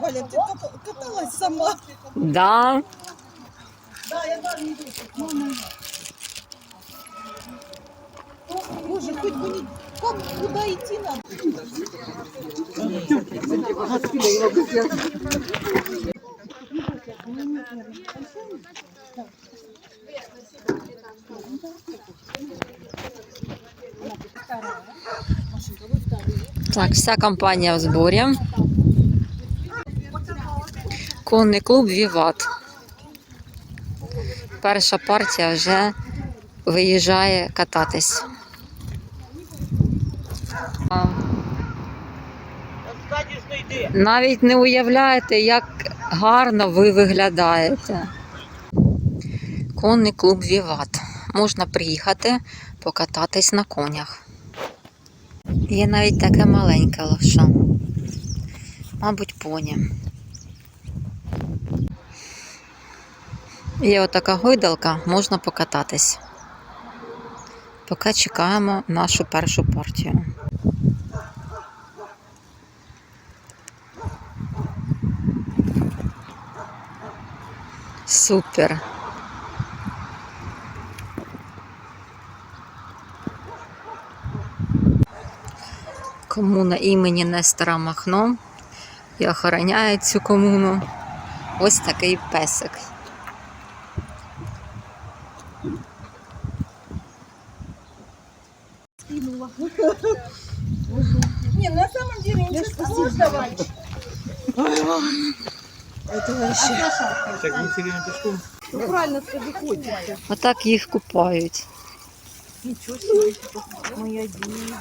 Валя, ти ката- каталась сама. Да. Да, я дам їй руку. Боже, хоть бы не... Как, куда идти надо? Так, вся компанія в зборі. Конний клуб Віват. Перша партія вже виїжджає кататись. Навіть не уявляєте, як гарно ви виглядаєте. Конний клуб Віват. Можна приїхати покататись на конях. Є навіть таке маленьке лоша. Мабуть, поні. Є отака гойдалка, можна покататись. Поки чекаємо нашу першу партію. Супер. Комуна імені Нестора Махно і охороняє цю комуну ось такий песик. Не, на самом деле. Так все время пешком. Ну, правильно скажи, котик. Отак їх купають. Ничего себе. Моя дива.